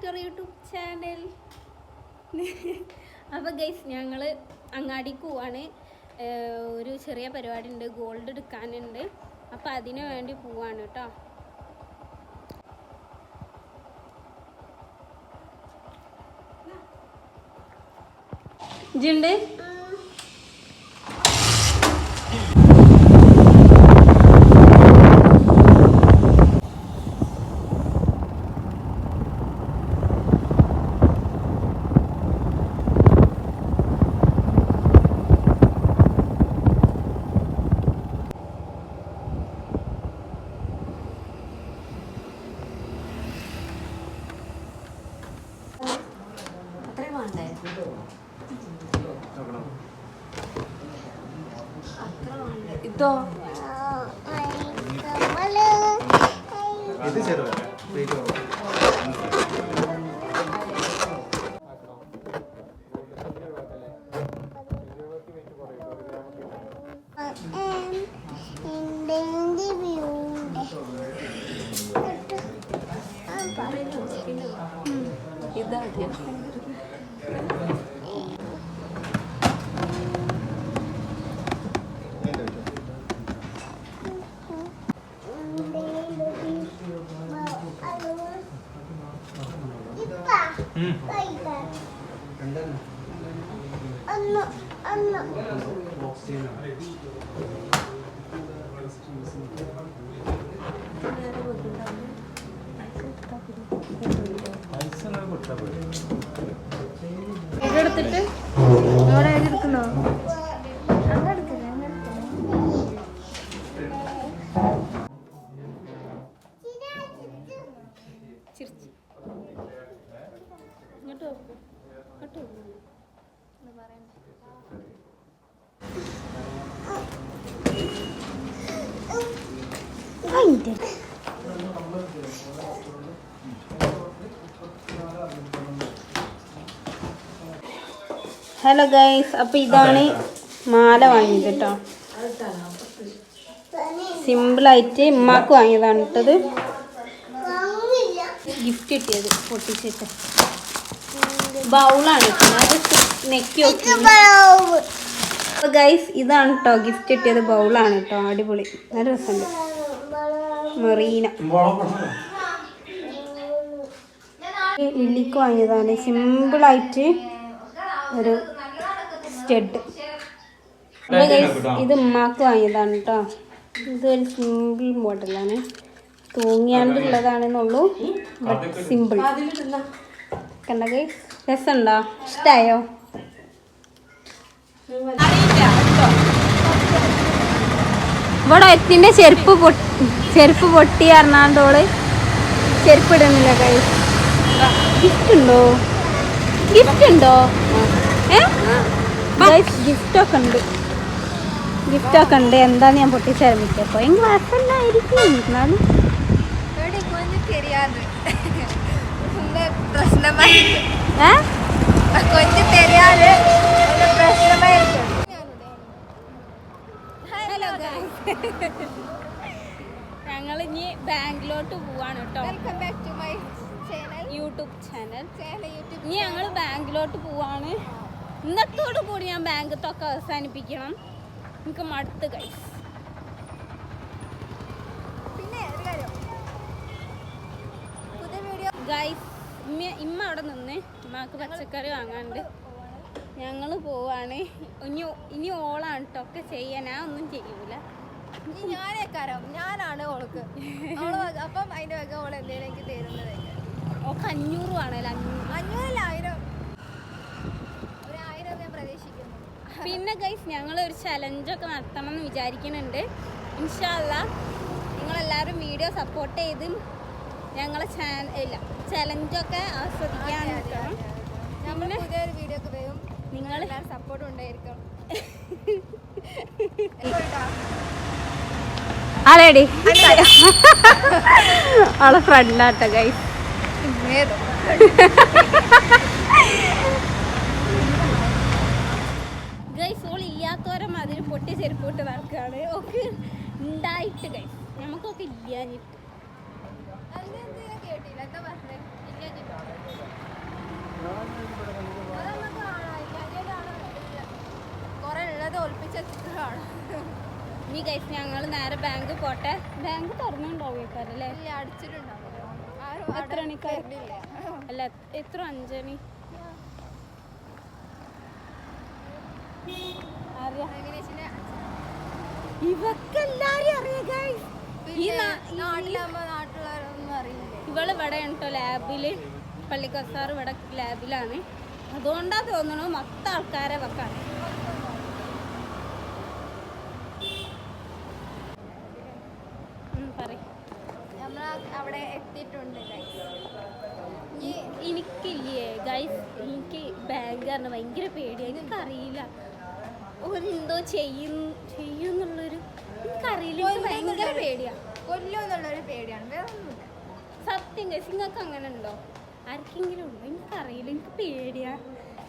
Back to YouTube channel അപ്പോൾ guys ഞങ്ങൾ അങ്ങാടിക്ക് പോവാണ് ഒരു ചെറിയ പരിപാടി ഉണ്ട് ഗോൾഡ് എടുക്കാനുണ്ട്. അപ്പോൾ അതിനു വേണ്ടി പോവാണ് കേട്ടോ ജിണ്ട് അത്രയും വേണ്ടേ അത്ര വേണ്ടേ ഇത് ഇത് എടുത്തിട്ട് അവിടെ എടുക്കണോ അങ്ങനെ എടുക്കില്ല അങ്ങനെ ചിരിച്ച് ഇങ്ങോട്ട് നോക്കൂ ഇങ്ങോട്ട് നോക്കൂ എന്ന് പറയണ്ട ഹലോ ഗൈസ് അപ്പോൾ ഇതാണ് മാല വാങ്ങിയത് കേട്ടോ സിമ്പിളായിട്ട് ഉമ്മാക്ക് വാങ്ങിയതാണ് ഇട്ടത്. ഗിഫ്റ്റ് കിട്ടിയത് പൊട്ടിച്ചിട്ട്. ബൗളാണ് അത് നെക്കി നോക്കി അപ്പോൾ ഗൈസ് ഇതാണ് കേട്ടോ ഗിഫ്റ്റ് കിട്ടിയത്. ബൗളാണ് കേട്ടോ അടിപൊളി. നല്ല രസമുണ്ട്. മെറീന. ലില്ലിക്ക് വാങ്ങിയതാണ്. സിമ്പിളായിട്ട് ഒരു സ്റ്റെഡ്. ഇത് ഉമ്മാക്ക് വാങ്ങിയതാണ് കേട്ടോ ഇതൊരു സിമ്പിൾ മോഡലാണ് തൂങ്ങിയാണ്ടുള്ളതാണെന്നുള്ളൂ ബട്ട് സിമ്പിൾ കണ്ട ഗൈസ് രസമുണ്ടോ ഇഷ്ടമായോ ഇവിടെ എത്തിന്റെ ചെരുപ്പ് പൊട്ടി ചെരുപ്പ് പൊട്ടി അറിഞ്ഞാണ്ടോൾ ചെരുപ്പ് ഇടുന്നില്ല കൈ ഗിഫ്റ്റ് ഉണ്ടോ? ഗിഫ്റ്റ് ഉണ്ടോ? ഗിഫ്റ്റ് ഒക്കെ ഉണ്ട്. ഗിഫ്റ്റ് ഒക്കെ ഉണ്ട്. എന്താന്ന് ഞാൻ പൊട്ടിച്ചേർമിക്കാം അപ്പോൾ ഞങ്ങൾ ഇനി ബാംഗ്ലൂരിലോട്ട് പോവാണ് കേട്ടോ welcome back to my channel YouTube channel. ഇനി ഞങ്ങൾ ബാംഗ്ലൂരിലോട്ട് പോവാണ്. ഇന്നത്തോടു കൂടി ഞാൻ ബാങ്കത്തൊക്കെ അവസാനിപ്പിക്കണം. എനിക്ക് മടുത്ത് കൈ പിന്നെ ഒരു കാര്യം. പുതിയ വീഡിയോ ഗൈസ് ഇമ്മ ഇമ്മ അവിടെ നിന്ന് ഇമ്മക്ക് പച്ചക്കറി വാങ്ങാണ്ട് ഞങ്ങൾ പോവാണ്. ഇനി ഇനി ഓളാണ് കേട്ടോ ഒക്കെ ചെയ്യാനാ ഞാൻ ഒന്നും ചെയ്യൂല. ഇനി ഞാനേ കാരം. ഞാനാണ് ഓൾക്ക്. അപ്പം അതിന്റെ വക ഓൾ എന്തെങ്കിലും എനിക്ക് തരുന്നതൊക്കെ ഒക്കെ അഞ്ഞൂറ് വേണമല്ലോ അഞ്ഞൂറ്. അഞ്ഞൂറല്ല ആയിരം ഒരു ആയിരം ഞാൻ പ്രതീക്ഷിക്കുന്നു പിന്നെ ഗൈസ് ഞങ്ങൾ ഒരു ചലഞ്ചൊക്കെ നടത്തണം എന്ന് വിചാരിക്കുന്നുണ്ട്. ഇൻഷാല്ല നിങ്ങളെല്ലാവരും വീഡിയോ സപ്പോർട്ട് ചെയ്ത് ഞങ്ങളെ ചാനൽ ഇല്ല ചലഞ്ചൊക്കെ ആസ്വദിക്കാൻ നമ്മൾ പുതിയൊരു വീഡിയോ ഒക്കെ വരും. നിങ്ങൾ സപ്പോർട്ട് ഉണ്ടായിരിക്കണം അതെടി അവളെ ഫ്രണ്ടാട്ടോ ഗൈസ് ഗൈസ് ഓൾ ഇല്ലാത്തവരെ മാതിരി പൊട്ടി ചെരുപ്പോട്ട് നടക്കുകയാണ്. ഒക്കെ ഉണ്ടായിട്ട് ഗൈസ് നമുക്കൊക്കെ ഇല്ലാഞ്ഞിട്ട്. ഇനി കൈസ് ഞങ്ങൾ നേരെ ബാങ്ക് പോട്ടെ. ബാങ്ക് തുറന്നുണ്ടാവും അല്ലേ ഇല്ല അടിച്ചിട്ടുണ്ടാവും എത്ര? അല്ല എത്ര അഞ്ചണി അറിയാം. എങ്ങനെ വെച്ചിട്ടുണ്ടെങ്കിൽ ഇവക്കെല്ലാരും അറിയാം ഗൈസ് ഈ പിന്നെ നാട്ടിലാകുമ്പോ നാട്ടിലുള്ളവരൊന്നും അറിയില്ലേ. ഇവൾ ഇവിടെ ഉണ്ടോ ലാബിൽ. പള്ളിക്കസാർ ഇവിടെ ലാബിലാണ്. അതുകൊണ്ടാ തോന്നണു മൊത്തം ആൾക്കാരെ വെക്കാൻ പറയും. നമ്മൾ അവിടെ എത്തിയിട്ടുണ്ട് എനിക്കില്ലേ ഗൈസ് എനിക്ക് ബാങ്ക് കാരണം ഭയങ്കര പേടിയാണ് എനിക്കറിയില്ല. ഒരെന്തോ ചെയ്യും ചെയ്യുന്നുള്ളൊരു എനിക്കറിയില്ല. എനിക്ക് ഭയങ്കര പേടിയാ. കൊല്ലോ എന്നുള്ളൊരു പേടിയാണ്. വേറെ ഒന്നുമില്ല സത്യം കേസ് നിങ്ങൾക്ക് അങ്ങനെ ഉണ്ടോ ആർക്കെങ്കിലും ഉണ്ടോ? എനിക്കറിയില്ല. എനിക്ക് പേടിയാ.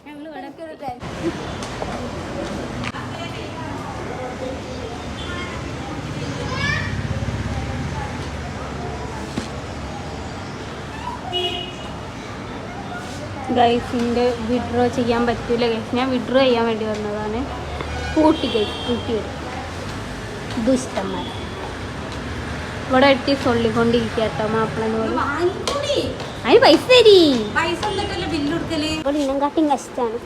ഞങ്ങൾ ഇവിടെ ഗൈസിന്റെ വിഡ്രോ ചെയ്യാൻ പറ്റൂല ഗൈസ് ഞാൻ വിഡ്രോ ചെയ്യാൻ വേണ്ടി വന്നതാണ്. കൂട്ടി പൂട്ടി വരും. ദുഷ്ടന്മാർ. ഇവിടെ എട്ടി സൊള്ളിക്കൊണ്ടിരിക്കുക കേട്ടോ മാപ്പിളനോട് അതിന് പൈസ തരി. ഇവിടെ ഇനം കാട്ടിയും കഷ്ടാണ്.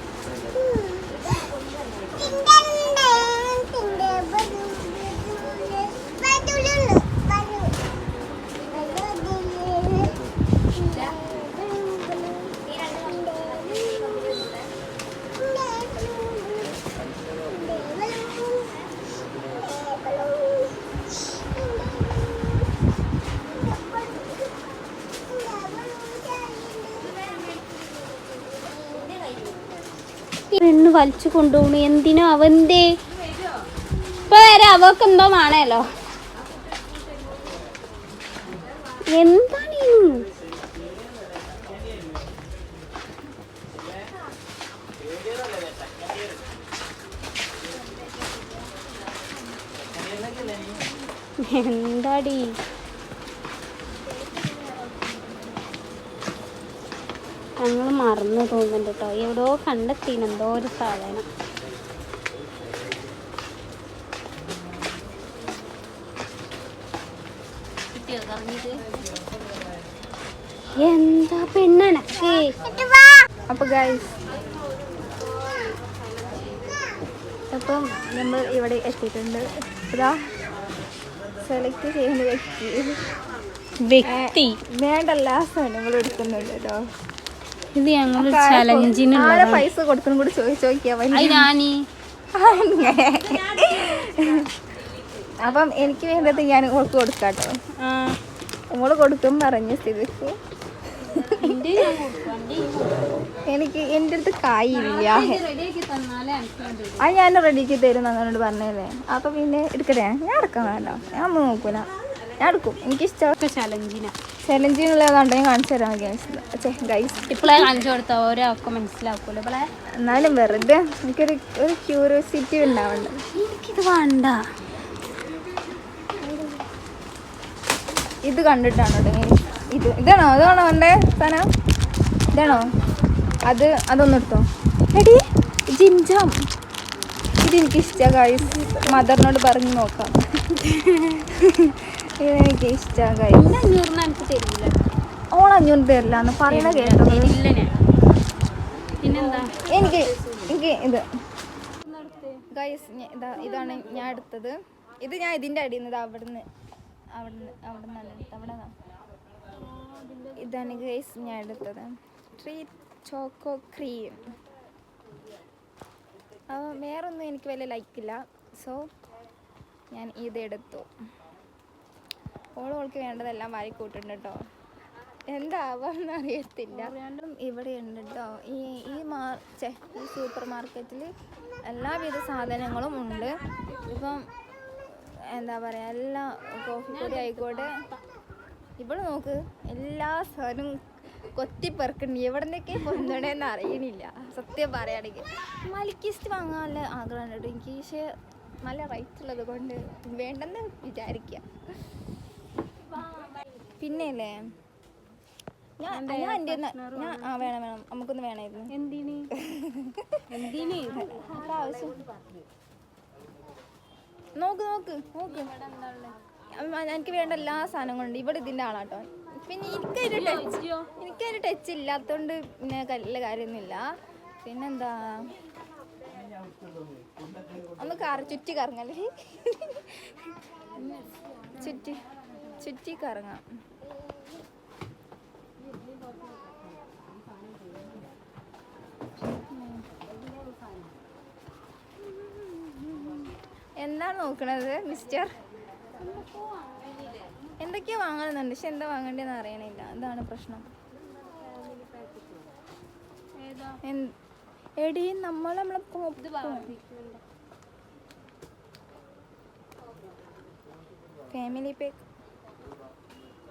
പെണ്ണ് വലിച്ചു കൊണ്ടുപോണു എന്തിനോ അവന്തേ ഇപ്പൊ വരെ അവക്ക് എന്തോ വേണല്ലോ എന്താണ്? എന്താടി? ഞങ്ങൾ മറന്നു തോന്നുന്നുണ്ട് കേട്ടോ. എവിടെയോ കണ്ടെത്തിന് എന്തോ ഒരു സാധനം. എന്താ പെണ്ണനക്ക് അപ്പൊ ഗൈസ് അപ്പം നമ്മൾ ഇവിടെ എത്തിയിട്ടുണ്ട്. ഇതാ സെലക്ട് ചെയ്യുന്ന വ്യക്തി. വ്യക്തി. വേണ്ട എല്ലാ സാധനങ്ങളും എടുക്കുന്നുണ്ട് കേട്ടോ. ഇത് ഞങ്ങൾ ചലഞ്ചിന് ചലഞ്ചിനുള്ള പൈസ കൊടുക്കണം കൂടി ചോദിച്ചു നോക്കിയാ അപ്പം എനിക്ക് വേണ്ടത് ഞാൻ ഓൾക്ക് കൊടുക്കാട്ടോ. ആ. കൊടുക്കും പറഞ്ഞു സ്ഥിതിക്ക്. എനിക്ക് എന്റെ അടുത്ത് കായില്ല. ആ. അത് ഞാൻ റെഡിയാക്കി തരും എന്നോട് പറഞ്ഞല്ലേ അപ്പൊ പിന്നെ എടുക്കട്ടെ? ഞാൻ എടുക്കാൻ വേണ്ട. ഞാൻ നോക്കൂല. ഞാൻ എടുക്കും. എനിക്കിഷ്ടം. ഒക്കെ ചലഞ്ചിനാ ചലഞ്ചിനുള്ളതാണ്ടോ ഞാൻ കാണിച്ചു തരാം ഗൈസ് ഗൈസ് ഇപ്പോഴേ കാണിച്ചു കൊടുത്താൽ ഒരാൾക്ക് മനസ്സിലാക്കൂല. ഇപ്പോളെ? എന്നാലും വെറുതെ എനിക്കൊരു ഒരു ക്യൂരിയോസിറ്റി ഉണ്ടാവണ്ട എനിക്കിത് വേണ്ട. ഇത് കണ്ടിട്ടാണോ കേട്ടോ ഇത് ഇതാണോ? അതാണോ എന്റെ സാധനം? ഇതാണോ? അത് അതൊന്നും എടുത്തോ. എടി ജിഞ്ചാം ഇതെനിക്ക് ഇഷ്ടമാണ് ഗൈസ് മദറിനോട് പറഞ്ഞു നോക്കാം. ഇതെനിക്ക് ഇഷ്ടമാണ് ഗൈസ് പിന്നെ അഞ്ഞൂറിന് എനിക്ക് തരില്ല. ഓൺ അഞ്ഞൂറ് തരില്ല എന്ന് പറയണ കേട്ടോ തരില്ല ഞാൻ. പിന്നെന്താ? എനിക്ക് എനിക്ക് ഇത്. ഗൈസ് ഇതാ ഇതാണ് ഞാൻ എടുത്തത്. ഇത് ഞാൻ ഇതിന്റെ അടിയിൽ നിന്ന് അവിടുന്ന് അവിടുന്ന് അവിടെ നിന്നല്ല അവിടെ ഇതാണ് ഗൈസ് ഞാൻ എടുത്തത്. ട്രീ ചോക്കോ ക്രീം വേറൊന്നും എനിക്ക് വലിയ ലൈക്കില്ല സോ ഞാൻ ഇതെടുത്തു ഓൾ ഓൾക്ക് വേണ്ടതെല്ലാം വാരി കൂട്ടുന്നുണ്ട് കേട്ടോ എന്താവാന്ന് അറിയത്തില്ല അറിയാണ്ടും ഇവിടെ ഉണ്ട് കേട്ടോ ഈ ഈ മാർ ഈ സൂപ്പർ മാർക്കറ്റിൽ എല്ലാവിധ സാധനങ്ങളും ഉണ്ട്. ഇപ്പം എന്താ പറയുക എല്ലാ കോഫി പൊടി ആയിക്കോട്ടെ. ഇവിടെ നോക്ക് എല്ലാ സാധനവും കൊത്തിപ്പെറുക്കുന്നു എവിടെ നിന്നൊക്കെ കൊണ്ടുവരണമെന്ന് അറിയണില്ല. സത്യം പറയുകയാണെങ്കിൽ മലിക്കിസ്റ്റ് വാങ്ങാനുള്ള ആഗ്രഹമുണ്ട് കേട്ടോ എനിക്ക് പക്ഷേ നല്ല റേറ്റ് ഉള്ളത് കൊണ്ട് വേണ്ടെന്ന് വിചാരിക്കുക പിന്നെയല്ലേ? ഞാൻ ഞാൻ എന്റെ ഞാൻ ആ വേണം വേണം. നമുക്കൊന്ന് വേണമായിരുന്നു. എന്തിന്? എന്തിന്? പ്രാവശ്യം നോക്ക് നോക്ക് നോക്ക്. എനിക്ക് വേണ്ട എല്ലാ സാധനങ്ങളും ഉണ്ട് ഇവിടെ ഇതിന്റെ ആളാട്ടോ. പിന്നെ എനിക്കൊരു ടച്ച് എനിക്കൊരു ടച്ച് ഇല്ലാത്തോണ്ട് പിന്നെ കല്ലിലെ കാര്യമൊന്നുമില്ല. പിന്നെന്താ? ഒന്ന് കറ ചുറ്റി കറങ്ങല്ലേ? ചുറ്റി ചുറ്റി കറങ്ങാം. എന്താണ് നോക്കണത് മിസ്റ്റർ എന്തൊക്കെയാ വാങ്ങണമെന്നുണ്ട് പക്ഷെ എന്താ വാങ്ങണ്ടേന്ന് അറിയണില്ല. അതാണ് പ്രശ്നം. എടി നമ്മൾ നമ്മളെ ഫാമിലി പേക്ക്.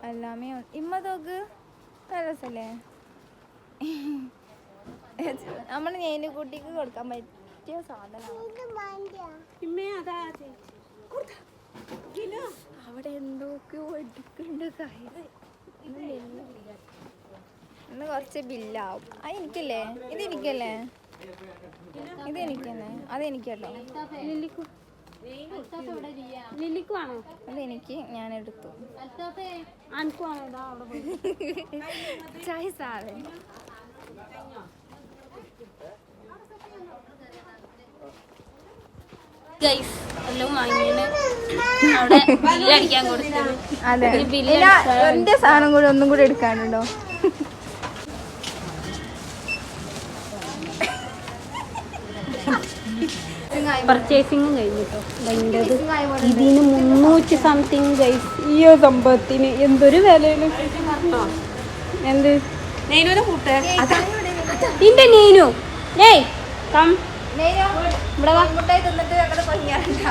എല്ലാമേ ഇമ്മ തോക്ക് നമ്മൾ കുട്ടിക്ക് കൊടുക്കാൻ പറ്റിയ സാധനമാണ്. അതാ അവിടെ എന്തൊക്കെയോ എടുക്കുന്നുണ്ട് ഇന്ന് കുറച്ച് ബില്ലാവും. അത് എനിക്കല്ലേ? ഇത് എനിക്കല്ലേ? ഇത് എനിക്കല്ലേ അത് എനിക്കല്ലോ. അത് എനിക്ക് ഞാൻ എടുത്തു. ചായ സാധനം. ഗൈസ് എല്ലാം അതെ. എന്റെ സാധനം കൂടി ഒന്നും കൂടി എടുക്കാനുണ്ടോ? പർച്ചേസിംഗും കഴിഞ്ഞിട്ടോ? ഭയങ്കര ഇതിന് മുന്നൂറ്റി സംതിങ് ഗൈസ് ഈ സംഭവത്തിന് എന്തൊരു വിലയാണ്? എന്ത്? നിന്റെ നീനു ഏയ് കം ഇവിടെ വാ. മുട്ടായി തിന്നിട്ട് ഞങ്ങളുടെ കൊഞ്ഞാറണ്ട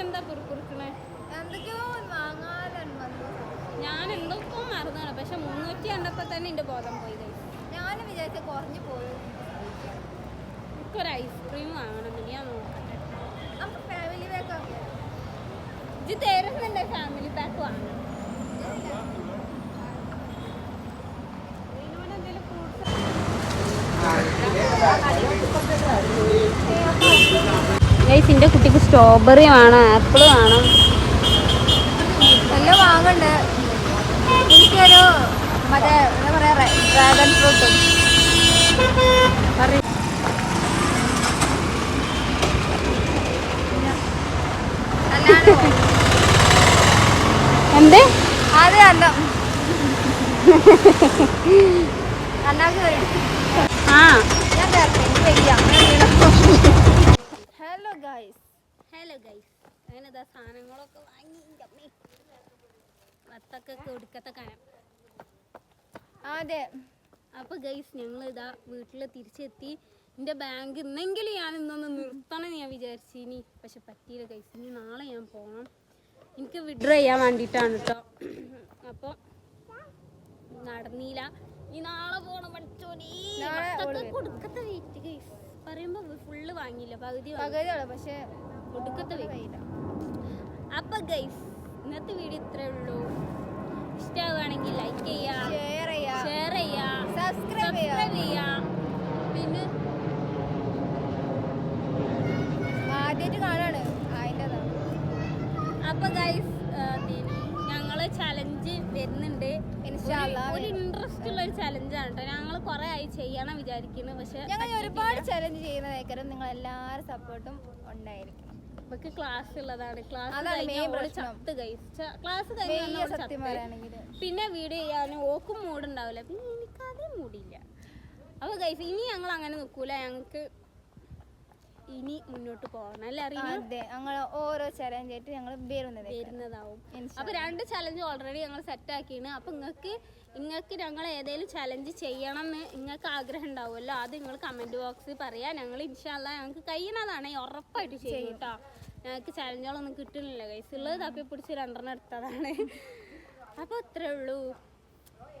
എന്താ കുറുക്കുറുക്കണേ? എന്തൊക്കെയോ വാങ്ങാനാണ് ഞാൻ എന്തൊക്കെ മറന്നാണ് പക്ഷെ മുന്നൂറ്റി കണ്ടപ്പോ തന്നെ എന്റെ ബോധം പോയി ഞാനും വിചാരിച്ച കുറഞ്ഞു പോയി. എനിക്കൊരു ഐസ്ക്രീം വാങ്ങണം ഞാൻ നോക്കട്ടെ. നമുക്ക് ഫാമിലി പാക്ക് ഇത് തരുന്നുണ്ട് ഫാമിലി പാക്ക് വാങ്ങണം. ഗൈസ് എന്റെ കുട്ടിക്ക് സ്ട്രോബെറി വേണം ആപ്പിൾ വേണം. എല്ലാം വാങ്ങണ്ട്. എനിക്കൊരു മറ്റേ എന്താ പറയാ ഡ്രാഗൺ ഫ്രൂട്ടും എന്ത്? അതെ അല്ല ആ. ഹലോ ഗൈസ് ഹലോ ഗൈസ് അങ്ങനെ ഇതാ സാധനങ്ങളൊക്കെ വാങ്ങി വത്തൊക്കെ. കൊടുക്കത്തെ കനം. അതെ. അപ്പൊ ഗൈസ് ഞങ്ങൾ ഇതാ വീട്ടിൽ തിരിച്ചെത്തി. എന്റെ ബാങ്ക് ഇന്നെങ്കിലും ഞാൻ ഇന്നൊന്ന് നിർത്തണം ഞാൻ വിചാരിച്ചിനി. പക്ഷെ പറ്റിയില്ല ഗൈസ് ഇനി നാളെ ഞാൻ പോകണം എനിക്ക് വിഡ്രോ ചെയ്യാൻ വേണ്ടിയിട്ടാണ് കേട്ടോ അപ്പോൾ നടന്നില്ല ഈ നാളെ നാളെ ഓൾ കൊടുക്കത്തെ വെയിറ്റ് ഗൈസ് പറയുമ്പോൾ ഫുള്ള് വാങ്ങിയില്ല. പകുതി. പകുതിയുള്ളൂ പക്ഷെ ഒടുക്കത്തെ വെയിറ്റ് അപ്പൊ ഗൈസ് ഇന്നത്തെ വീഡിയോ ഇത്രേ ഉള്ളൂ. ഇഷ്ടമാവുകയാണെങ്കിൽ ലൈക്ക് ചെയ്യാം ഷെയർ ചെയ്യാം. ഷെയർ സബ്സ്ക്രൈബ് ചെയ്യാം. സബ്സ്ക്രൈബ് ചെയ്യുക പിന്നെ? ആദ്യമായിട്ട് കാണാണ്. അതിന്റെതാണ് അപ്പൊ ഗൈസ് ഒരു ഇൻട്രസ്റ്റ് ഉള്ള ഒരു ചലഞ്ചാണ് കേട്ടോ ഞങ്ങൾ കുറെ ആയി ചെയ്യണം വിചാരിക്കുന്നു. പക്ഷെ ഞങ്ങൾ ഒരുപാട് ചലഞ്ച് ചെയ്യുന്നതേക്കാരം നിങ്ങൾ എല്ലാവരും സപ്പോർട്ടും ഉണ്ടായിരിക്കണം. നമുക്ക് ക്ലാസ് ഉള്ളതാണ്. ക്ലാസ്. ചത്ത് ഗൈസ് ക്ലാസ് പിന്നെ വീഡിയോ ചെയ്യാനും ഓക്കും മൂടുണ്ടാവില്ല പിന്നെ എനിക്കതേ മൂടില്ല അപ്പൊ ഗൈസ് ഇനി ഞങ്ങൾ അങ്ങനെ നിൽക്കൂല ഞങ്ങൾക്ക് ഇനി മുന്നോട്ട് പോകണം. അല്ലേ അറിയാം അതെ ഞങ്ങൾ ഓരോ ചലഞ്ച് ആയിട്ട് ഞങ്ങൾ വരുന്നത് വരുന്നതാവും. അപ്പൊ രണ്ട് ചലഞ്ച് ഓൾറെഡി ഞങ്ങൾ സെറ്റ് ആക്കിയാണ്. അപ്പൊ നിങ്ങൾക്ക് നിങ്ങൾക്ക് ഞങ്ങൾ ഏതെങ്കിലും ചലഞ്ച് ചെയ്യണം എന്ന് നിങ്ങൾക്ക് ആഗ്രഹം ഉണ്ടാവുമല്ലോ? അത് നിങ്ങൾ കമന്റ് ബോക്സിൽ പറയാ. ഞങ്ങൾ ഇൻഷാല്ല ഞങ്ങൾക്ക് കഴിയുന്നതാണ് ഉറപ്പായിട്ട് ചെയ്യും. കേട്ടോ ഞങ്ങൾക്ക് ചലഞ്ചുകളൊന്നും കിട്ടുന്നില്ല കൈസ് ഉള്ളത് തപ്പി പിടിച്ച് രണ്ടെണ്ണം എടുത്തതാണ്. അപ്പൊ അത്രേ ഉള്ളൂ.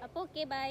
അപ്പൊ ഓക്കെ ബൈ.